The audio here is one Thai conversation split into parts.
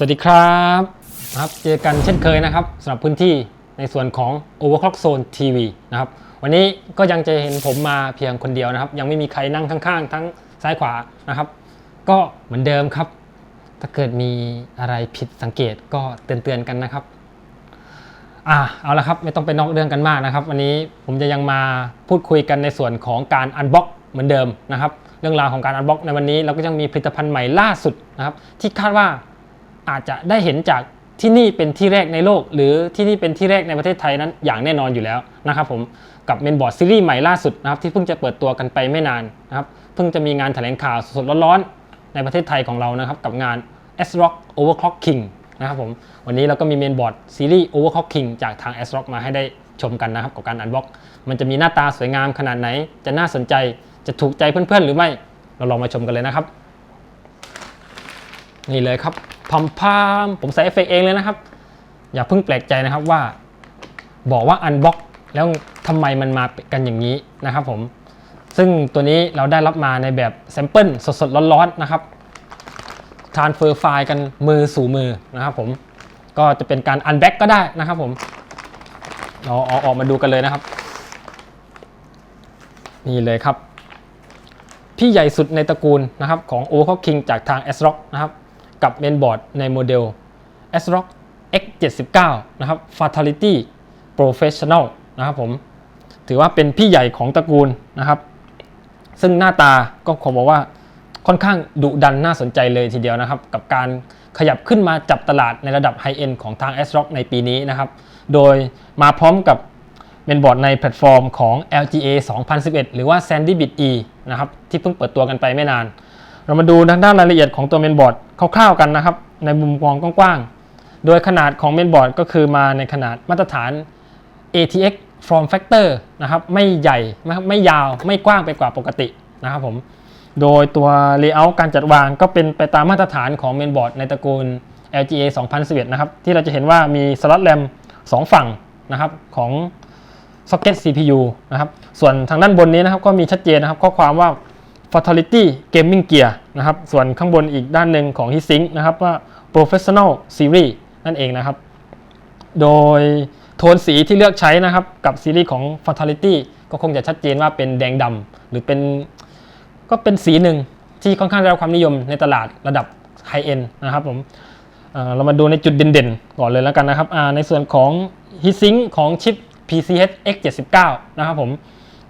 สวัสดีครับนะครับ เจอกันเช่นเคยนะครับสำหรับพื้นที่ในส่วนของ Overclock Zone TV นะครับ วันนี้ก็ยังจะเห็นผมมาเพียงคนเดียวนะครับ ยังไม่มีใครนั่งข้างๆ ทั้งซ้ายขวานะครับ ก็เหมือนเดิมครับ ถ้าเกิดมีอะไรผิดสังเกตก็เตือนๆกันนะครับ อ่าเอาละครับไม่ต้องไปนอกเรื่องกันมากนะครับ วันนี้ผมจะยังมาพูดคุยกันในส่วนของการอันบ็อกเหมือนเดิมนะครับ เรื่องราวของการอันบ็อกในวันนี้เราก็ยังมีผลิตภัณฑ์ใหม่ล่าสุดนะครับ ที่คาดว่า อาจจะได้เห็นจากที่นี่เป็นที่แรกในโลก หรือที่นี่เป็นที่แรกในประเทศไทยนั้นอย่างแน่นอนอยู่แล้วนะครับผมกับเมนบอร์ดซีรีส์ใหม่ล่าสุดนะครับที่เพิ่งจะเปิดตัวกันไปไม่นานนะครับเพิ่งจะมีงานแถลงข่าวสดๆร้อนๆในประเทศไทยของเรานะครับกับงาน S Rock Overclock King นะครับผมวันนี้เราก็มีเมนบอร์ดซีรีส์ Overclock King จากทาง S Rock มาให้ได้ชมกันนะครับกับการอันบ็อกมันจะมีหน้าตาสวยงามขนาดไหน จะน่าสนใจจะถูกใจเพื่อนๆหรือไม่ เราลองมาชมกันเลยนะครับ นี่เลยครับ พอมพามผมใส่เอฟเฟกต์เองเลยนะครับ อย่าเพิ่งแปลกใจนะครับว่า บอกว่าอันบ็อกแล้วทำไมมันมากันอย่างนี้นะครับผม ซึ่งตัวนี้เราได้รับมาในแบบแซมเปิลสดๆร้อนๆนะครับทานเฟอร์ไฟล์กันมือสู่มือนะครับผม ก็จะเป็นการอันแบ็กก็ได้นะครับผมเราอออกมาดูกันเลยนะครับ นี่เลยครับ พี่ใหญ่สุดในตระกูลนะครับของ Overclock King จากทาง s r o c k นะครับ กับเมนบอร์ดในโมเดล s r o c k X79 นะครับ Fatality Professional นะครับผม ถือว่าเป็นพี่ใหญ่ของตระกูลนะครับ ซึ่งหน้าตาก็ขอบอกว่าค่อนข้างดุดันน่าสนใจเลยทีเดียวนะครับ กับการขยับขึ้นมาจับตลาดในระดับไฮเอ็นของทาง s r o c k ในปีนี้นะครับ โดยมาพร้อมกับเมนบอร์ดในแพลตฟอร์มของ LGA 2011 หรือว่า Sandy Bit E นะครับ ที่เพิ่งเปิดตัวกันไปไม่นาน เรามาดูทางด้านรายละเอียดของตัวเมนบอร์ดคร่าวๆกันนะครับ ในมุมมองกว้างๆ โดยขนาดของเมนบอร์ดก็คือมาในขนาดมาตรฐาน ATX form factor นะครับไม่ใหญ่ไม่ไม่ยาวไม่กว้างไปกว่าปกตินะครับผมโดยตัว layout การจัดวางก็เป็นไปตามมาตรฐานของเมนบอร์ดในตระกูล LGA 2011นะครับ ที่เราจะเห็นว่ามีสล็อตแรม2 ฝั่งนะครับของ socket CPU นะครับ ส่วนทางด้านบนนี้นะครับก็มีชัดเจนนะครับข้อความว่า Fatality Gaming Gear นะครับ ส่วนข้างบนอีกด้านหนึ่งของ Heatsink นะครับว่า Professional Series นั่นเองนะครับ โดยโทนสีที่เลือกใช้นะครับ กับซีรีส์ของ Fatality ก็คงจะชัดเจนว่าเป็นแดงดำหรือเป็นก็เป็นสีหนึ่งที่ค่อนข้างได้รับความนิยมในตลาดระดับไฮเอ็นนะครับผมเเรามาดูในจุดเด่นๆ ก่อนเลยแล้วกันนะครับ ในส่วนของ Heatsink ของชิป PCH X79 นะครับผม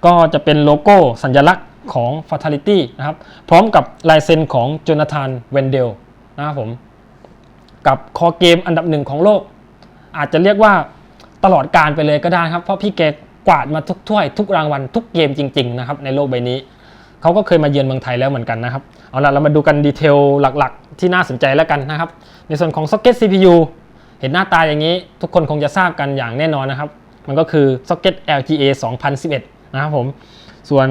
ก็จะเป็นโลโก้สัญลักษณ์ ของ Fatality นะครับ พร้อมกับลายเซ็นของโจนาธานเวนเดลนะครับผม กับคอเกมอันดับหนึ่งของโลก อาจจะเรียกว่าตลอดการไปเลยก็ได้ครับ เพราะพี่แกกวาดมาทุกถ้วย ทุกรางวัลทุกเกมจริงๆนะครับในโลกใบนี้เขาก็เคยมาเยือนเมืองไทยแล้วเหมือนกันนะครับ เอาละเรามาดูกันดีเทลหลักๆ ที่น่าสนใจแล้วกันนะครับ ในส่วนของ Socket CPU เห็นหน้าตาอย่างนี้ ทุกคนคงจะทราบกันอย่างแน่นอนนะครับ มันก็คือ Socket LGA 2011 นะครับผม ส่วน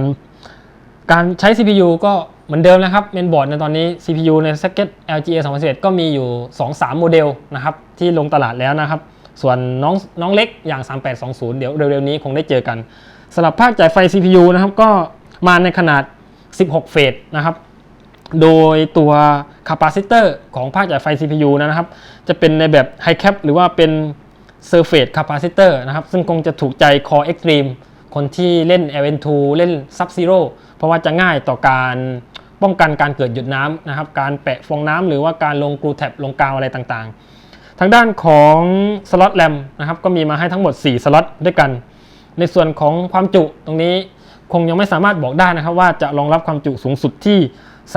การใช้ CPU ก็เหมือนเดิมนะครับเมนบอร์ดในตอนนี้ CPU ใน Socket LGA 2011ก็มีอยู่ 2-3 โมเดลนะครับที่ลงตลาดแล้วนะครับ ส่วนน้องน้องเล็กอย่าง 3820 เดี๋ยวเร็วๆนี้คงได้เจอกันสำหรับภาคจ่ายไฟ CPU นะครับก็มาในขนาด 16 เฟสนะครับ โดยตัวคาปาซิเตอร์ของภาคจ่ายไฟ CPU นะครับ จะเป็นในแบบ High Cap หรือว่าเป็น Surface Capacitor นะครับ ซึ่งคงจะถูกใจ Core Extreme คนที่เล่น LN2 เล่น Sub Zero เพราะว่าจะง่ายต่อการป้องกันการเกิดหยุดน้ำนะครับ การแปะฟองน้ำหรือว่าการลงกรูแท็บลงกาวอะไรต่างๆ ทางด้านของสล็อตแรมนะครับก็มีมาให้ทั้งหมด 4 สล็อตด้วยกัน ในส่วนของความจุตรงนี้คงยังไม่สามารถบอกได้นะครับ ว่าจะรองรับความจุสูงสุดที่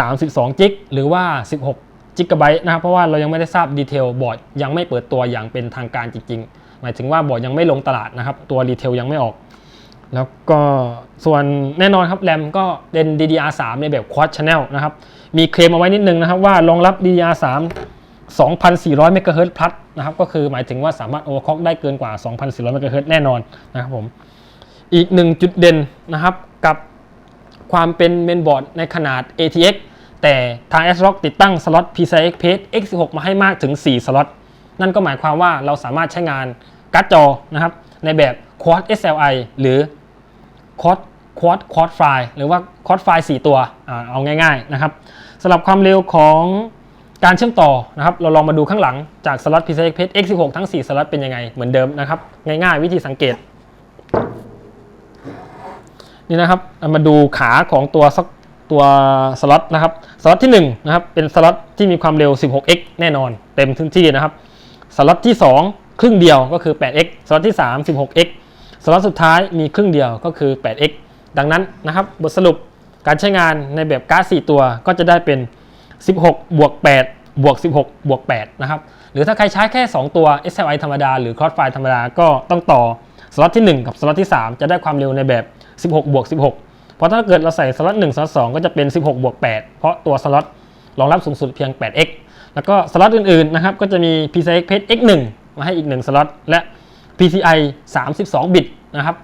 32จิกหรือว่า 16 จิกะไบต์นะครับเพราะว่าเรายังไม่ได้ทราบดีเทลบอร์ดยังไม่เปิดตัวอย่างเป็นทางการจริงๆ หมายถึงว่าบอร์ดยังไม่ลงตลาดนะครับตัวดีเทลยังไม่ออก แล้วก็ส่วนแน่นอนครับแรมก็เป็น DDR3 ในแบบ Quad Channel นะครับ มีเคลมเอาไว้นิดนึงนะครับว่ารองรับ DDR3 2,400 MHz plus นะครับก็คือหมายถึงว่าสามารถ overclock ได้เกินกว่า 2,400 MHz แน่นอนนะครับผมอีกหนึ่งจุดเด่นนะครับกับความเป็นเมนบอร์ดในขนาด ATX แต่ทาง ASRock ติดตั้งสล็อต PCI Express X16 มาให้มากถึง 4 สล็อตนั่นก็หมายความว่าเราสามารถใช้งานการ์ดจอนะครับในแบบ Quad SLI หรือ Quad Quad Quad File หรือว่า Quad File 4ตัวอเอาง่ายๆนะครับสำหรับความเร็วของการเชื่อมต่อนะครับเราลองมาดูข้างหลังจากสล็อต PCI Express X16 ทั้ง 4 สล็อตเป็นยังไงเหมือนเดิมนะครับง่ายๆ วิธีสังเกต นี่นะครับามาดูขาของตัวสักตัวสล็อตนะครับสล็อตที่1นะครับเป็นสล็อตที่มีความเร็ว 16x แน่นอนเต็มทึงที่นะครับสล็อตที่ 2 ครึ่งเดียวก็คือ 8x สล็อตที่ 3 16x สล็อตสุดท้ายมีครึ่งเดียวก็คือ 8x ดังนั้นนะครับบทสรุปการใช้งานในแบบการ์ด4ตัวก็จะได้เป็น 16 บวก 8 บวก 16 บวก 8 นะครับ หรือถ้าใครใช้แค่ 2 ตัว SLI ธรรมดา หรือ Crossfire ธรรมดา ก็ต้องต่อสล็อตที่ 1 กับสล็อตที่ 3 จะได้ความเร็วในแบบ 16 บวก 16 เพราะถ้าเกิดเราใส่สล็อต1สล็อต2ก็จะเป็น 16 บวก 8 เพราะตัวสล็อตรองรับสูงสุดเพียง 8x แล้วก็สล็อตอื่นๆนะครับก็จะมี PCI Express X1 มาให้อีก 1 สล็อตและ PCI 32 บิตนะครับ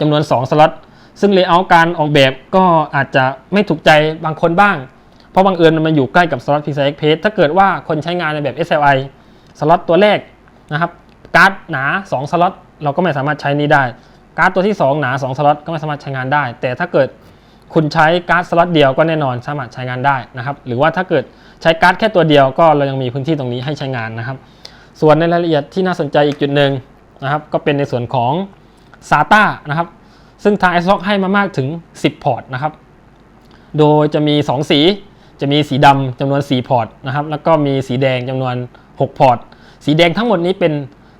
จำนวน 2 สล็อตซึ่งเลเยอร์การออกแบบก็อาจจะไม่ถูกใจบางคนบ้าง เพราะบางเอิญมันอยู่ใกล้กับสล็อต PCI Express ถ้าเกิดว่าคนใช้งานในแบบ SLI สล็อตตัวแรกนะครับการ์ดหนา 2 สล็อตเราก็ไม่สามารถใช้นี้ได้ การ์ดตัวที่ 2 หนา 2 สล็อตก็ไม่สามารถใช้งานได้ แต่ถ้าเกิดคุณใช้การ์ดสล็อตเดียวก็แน่นอนสามารถใช้งานได้นะครับหรือว่าถ้าเกิดใช้การ์ดแค่ตัวเดียวก็เรายังมีพื้นที่ตรงนี้ให้ใช้งานนะครับ ส่วนในรายละเอียดที่น่าสนใจอีกจุดหนึ่ง นะครับ ก็เป็นในส่วนของ SATA นะครับ ซึ่งทาง s r o c ให้มามากถึง 10 พอร์ตนะครับ โดยจะมี 2 สี จะมีสีดำจำนวน 4 พอร์ตนะครับ แล้วก็มีสีแดงจำนวน 6 พอร์ต สีแดงทั้งหมดนี้เป็น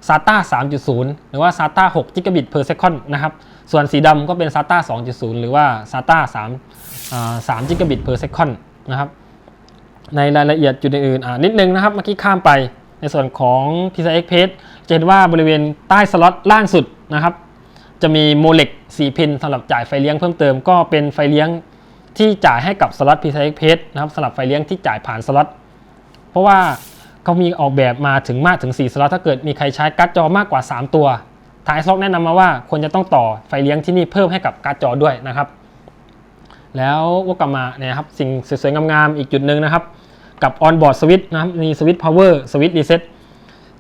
SATA 3.0 หรือว่า SATA 6 Gigabit per second นะครับ ส่วนสีดำก็เป็น SATA 2.0 หรือว่า SATA 3 3 Gigabit per second นะครับ ในรายละเอียดจุดอื่นๆอ่านิดนึงนะครับ เมื่อกี้ข้ามไป ในส่วนของ PCI Express จะเห็นว่าบริเวณใต้สล็อตล่างสุดนะครับ จะมีโมเลก4พินสำหรับจ่ายไฟเลี้ยงเพิ่มเติมก็เป็นไฟเลี้ยงที่จ่ายให้กับสล็อต PCI Express นะครับสำหรับไฟเลี้ยงที่จ่ายผ่านสล็อตเพราะว่าเขามีออกแบบมาถึงมากถึง 4 สล็อตถ้าเกิดมีใครใช้การ์ดจอมากกว่า 3 ตัวทางไอซ็อกแนะนำมาว่าควรจะต้องต่อไฟเลี้ยงที่นี่เพิ่มให้กับการ์ดจอด้วยนะครับ แล้ววกกลับมาเนี่ยครับสิ่งสวยๆงามๆอีกจุดหนึ่งนะครับ กับ on-board switch นะครับมี switch power switch reset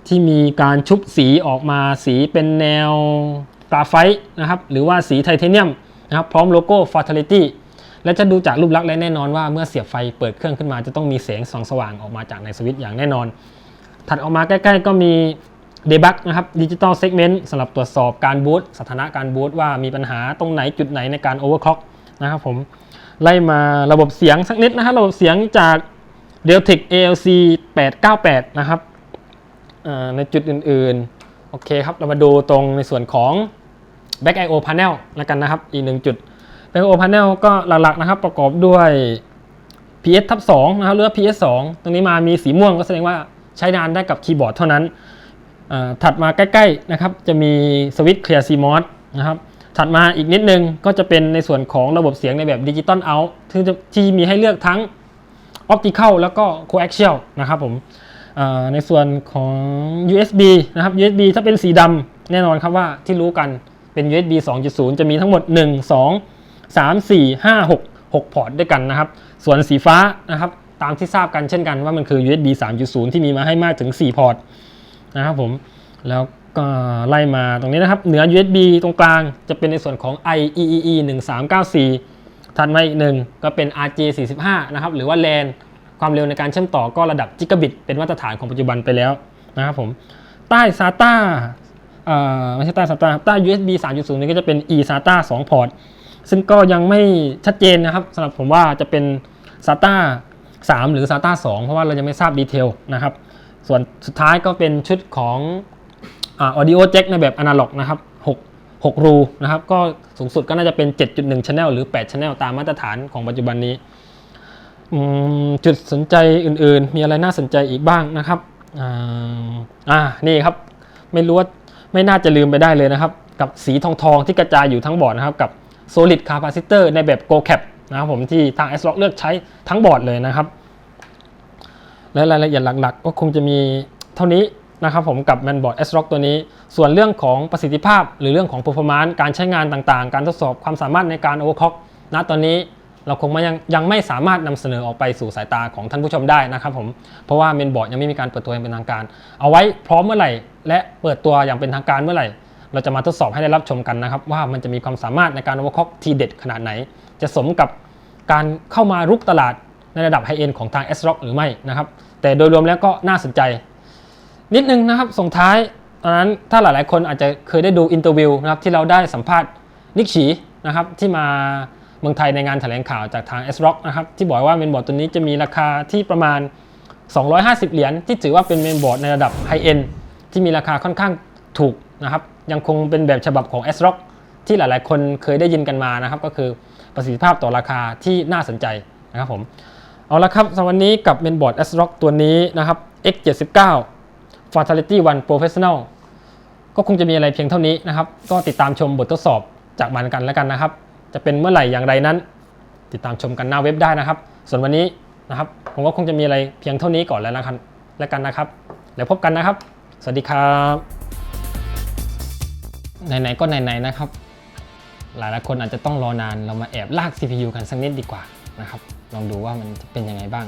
ที่มีการชุบสีออกมาสีเป็นแนวกราไฟต์นะครับหรือว่าสีไทเทเนียมนะครับพร้อมโลโก้ Fatality และจะดูจากรูปลักษณ์และแน่นอนว่าเมื่อเสียบไฟเปิดเครื่องขึ้นมาจะต้องมีแสงส่องสว่างออกมาจากในสวิตช์อย่างแน่นอน ถัดออกมาใกล้ๆก็มี debug นะครับดิจิตอลเซกเมนต์สำหรับตรวจสอบการบูตสถานะการบูตว่ามีปัญหาตรงไหนจุดไหนในการ overclock นะครับผมไล่มาระบบเสียงสักนิดนะครับระบบเสียงจาก Realtek ALC 898 นะครับในจุดอื่นๆ โอเคครับเรามาดูตรงในส่วนของ Back I/O Panel แล้วกันนะครับ อีกหนึ่งจุด Back I/O Panel ก็หลักๆนะครับประกอบด้วย PS ทับ2นะครับหรือว่า PS 2ตรงนี้มามีสีม่วงก็แสดงว่าใช้งานได้กับคีย์บอร์ดเท่านั้น ถัดมาใกล้ๆนะครับจะมีสวิตช์ Clear CMOS นะครับถัดมาอีกนิดนึงก็จะเป็นในส่วนของระบบเสียงในแบบดิจิตอลเอาท์ที่มีให้เลือกทั้ง optical แล้วก็ coaxial นะครับผมในส่วนของ USB นะครับ USB ถ้าเป็นสีดำแน่นอนครับว่าที่รู้กันเป็น USB 2.0 จะมีทั้งหมด 1 2 3 4 5 6 6 พอร์ตด้วยกันนะครับ ส่วนสีฟ้านะครับตามที่ทราบกันเช่นกันว่ามันคือ USB 3.0 ที่มีมาให้มากถึง 4 พอร์ตนะครับผมแล้วก็ไล่มาตรงนี้นะครับ เหนือ USB ตรงกลางจะเป็นในส่วนของ IEEE 1394 ถัดมาอีกหนึ่งก็เป็น RJ45 นะครับหรือว่า LAN ความเร็วในการเชื่อมต่อก็ระดับจิกะบิตเป็นมาตรฐานของปัจจุบันไปแล้วนะครับผมใต้ SATA เอ่อไม่ใช่ใต้ SATA ใต้ USB 3.0 นี่ก็จะเป็น eSATA 2 พอร์ตซึ่งก็ยังไม่ชัดเจนนะครับสำหรับผมว่าจะเป็น SATA 3 หรือ SATA 2 เพราะว่าเรายังไม่ทราบดีเทลนะครับ ส่วนสุดท้ายก็เป็นชุดของอ่า audio jack ในแบบอนาล็อกนะครับ 6 รูนะครับ ก็สูงสุดก็น่าจะเป็น 7.1 channel หรือ 8 channel ตามมาตรฐานของปัจจุบันนี้จุดสนใจอื่นๆ มีอะไรน่าสนใจอีกบ้างนะครับอ่านี่ครับ ไม่รู้ว่าไม่น่าจะลืมไปได้เลยนะครับ กับสีทองทองที่กระจายอยู่ทั้งบอร์ดนะครับ กับ solid capacitor ในแบบ go cap นะครับผมที่ทาง s l o c k เลือกใช้ทั้งบอร์ดเลยนะครับ และรายละเอียดหลักๆ ก็คงจะมีเท่านี้ นะครับผมกับ m a n b o a r d s r o c k ตัวนี้ ส่วนเรื่องของประสิทธิภาพ หรือเรื่องของ performance การใช้งานต่างๆ การทดสอบความสามารถในการ overclock ณตอนนี้เราคงม่ยังยังไม่สามารถนำเสนอออกไปสู่สายตาของท่านผู้ชมได้นะครับผม เพราะว่า m a n b o a r d ยังไม่มีการเปิดตัวอย่างเป็นทางการ เอาไว้พร้อมเมื่อไหร่ และเปิดตัวอย่างเป็นทางการเมื่อไหร่ เราจะมาทดสอบให้ได้รับชมกันนะครับ ว่ามันจะมีความสามารถในการ overclock ทีเด็ดขนาดไหน จะสมกับการเข้ามารุกตลาดในระดับไฮเอ็นของทาง s r o c หรือไม่นะครับ แต่โดยรวมแล้วก็น่าสนใจ นิดนึงนะครับส่งท้ายตอนนั้นถ้าหลายๆ คนอาจจะเคยได้ดูอินเตอร์วิวนะครับที่เราได้สัมภาษณ์นิกฉีนะครับที่มาเมืองไทยในงานแถลงข่าวจากทาง s r o c นะครับที่บอกว่าเมนบอร์ดตัวนี้จะมีราคาที่ประมาณ 250 เหรียญที่ถือว่าเป็นเมนบอร์ดในระดับไฮเอ็นที่มีราคาค่อนข้างถูกนะครับยังคงเป็นแบบฉบับของ s r o c ที่หลายๆ คนเคยได้ยินกันมานะครับก็คือประสิทธิภาพต่อราคาที่น่าสนใจนะครับผมเอาละครับสำหรับวันนี้กับเมนบอร์ด s r o c ตัวนี้นะครับ X79 Fatality One Professional ก็คงจะมีอะไรเพียงเท่านี้นะครับ ก็ติดตามชมบททดสอบจากมันกันแล้วกันนะครับ จะเป็นเมื่อไหร่อย่างไรนั้น ติดตามชมกันหน้าเว็บได้นะครับ ส่วนวันนี้นะครับ ผมก็คงจะมีอะไรเพียงเท่านี้ก่อนแล้วนะครับแล้วกันนะครับ แล้วพบกันนะครับ สวัสดีครับไหนๆก็ไหนๆนะครับ หลายๆคนอาจจะต้องรอนานเรามาแอบลาก CPU กันสักนิดดีกว่านะครับ ลองดูว่ามันจะเป็นยังไงบ้าง